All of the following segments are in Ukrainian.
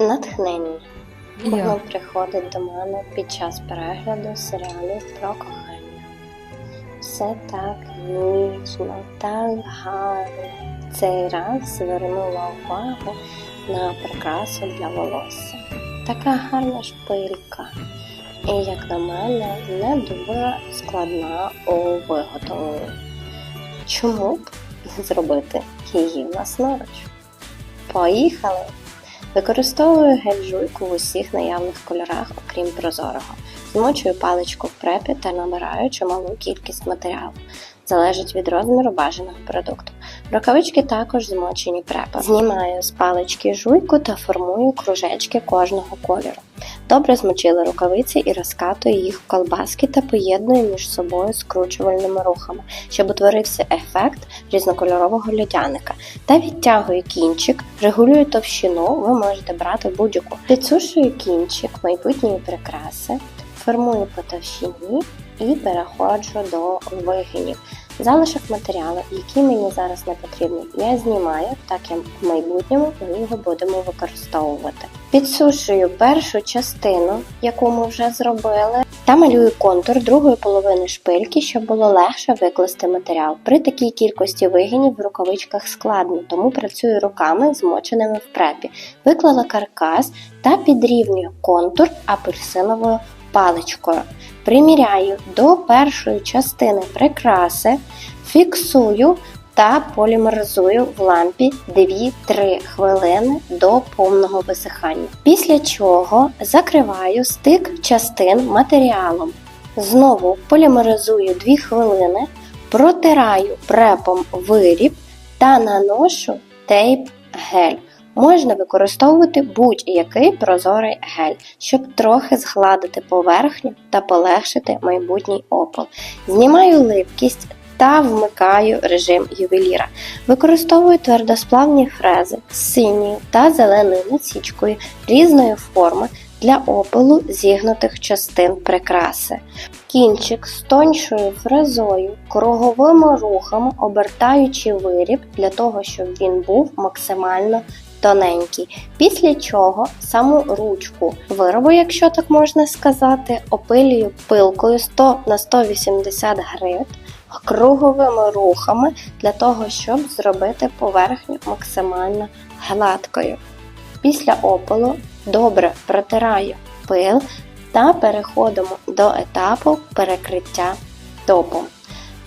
Натхнення. Воно приходить до мене під час перегляду серіалів про кохання. Все так ніжно, так гарно. Цей раз звернула увагу на прикрасу для волосся. Така гарна шпилька. І, як на мене, не дуже складна у виготовленні. Чому б не зробити її власноруч? Поїхали! Використовую гель-жуйку в усіх наявних кольорах, окрім прозорого. Змочую паличку в препі та набираю чималу кількість матеріалу. Залежить від розміру бажаного продукту. Рукавички також змочені препом. Знімаю з палички жуйку та формую кружечки кожного кольору. Добре змочили рукавиці і розкатую їх в колбаски та поєдную між собою скручувальними рухами, щоб утворився ефект різнокольорового льодяника та відтягую кінчик, регулюю товщину, ви можете брати будь-яку. Підсушую кінчик майбутньої прикраси, формую по товщині і переходжу до вигинів. Залишок матеріалу, який мені зараз не потрібний, я знімаю, так як в майбутньому ми його будемо використовувати. Підсушую першу частину, яку ми вже зробили, та малюю контур другої половини шпильки, щоб було легше викласти матеріал. При такій кількості вигинів в рукавичках складно, тому працюю руками, змоченими в препі. Виклала каркас та підрівнюю контур апельсиновою паличкою. Приміряю до першої частини прикраси, фіксую та полімеризую в лампі 2-3 хвилини до повного висихання. Після чого закриваю стик частин матеріалом. Знову полімеризую 2 хвилини, протираю препом виріб та наношу тейп гель. Можна використовувати будь-який прозорий гель, щоб трохи згладити поверхню та полегшити майбутній опал. Знімаю липкість та вмикаю режим ювеліра. Використовую твердосплавні фрези з синьою та зеленою насічкою різної форми для опалу зігнутих частин прикраси. Кінчик з тоншою фрезою, круговими рухами обертаючи виріб для того, щоб він був максимально тоненький. Після чого саму ручку виробу, якщо так можна сказати, опилюю пилкою 100 на 180 гривень круговими рухами для того, щоб зробити поверхню максимально гладкою. Після опалу добре протираю пил та переходимо до етапу перекриття топом.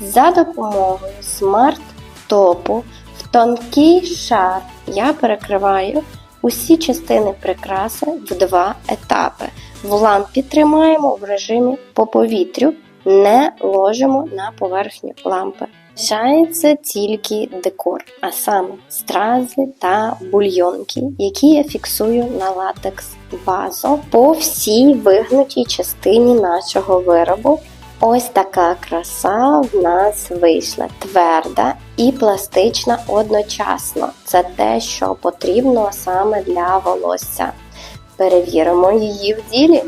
За допомогою смарт-топу в тонкий шар я перекриваю усі частини прикраси в два етапи. В лампі тримаємо в режимі по повітрю, не ложимо на поверхню лампи. Лишається тільки декор, а саме стрази та бульйонки, які я фіксую на латекс базу по всій вигнутій частині нашого виробу. Ось така краса в нас вийшла тверда і пластична одночасно. Це те, що потрібно саме для волосся. Перевіримо її в ділі.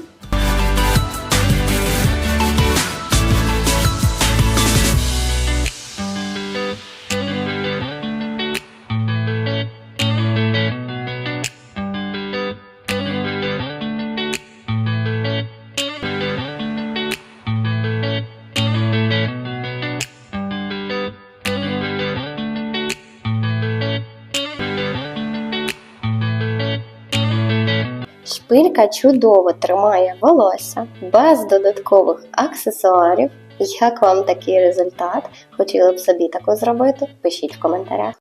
Шпилька чудово тримає волосся без додаткових аксесуарів. Як вам такий результат? Хотіли б собі таку зробити? Пишіть в коментарях.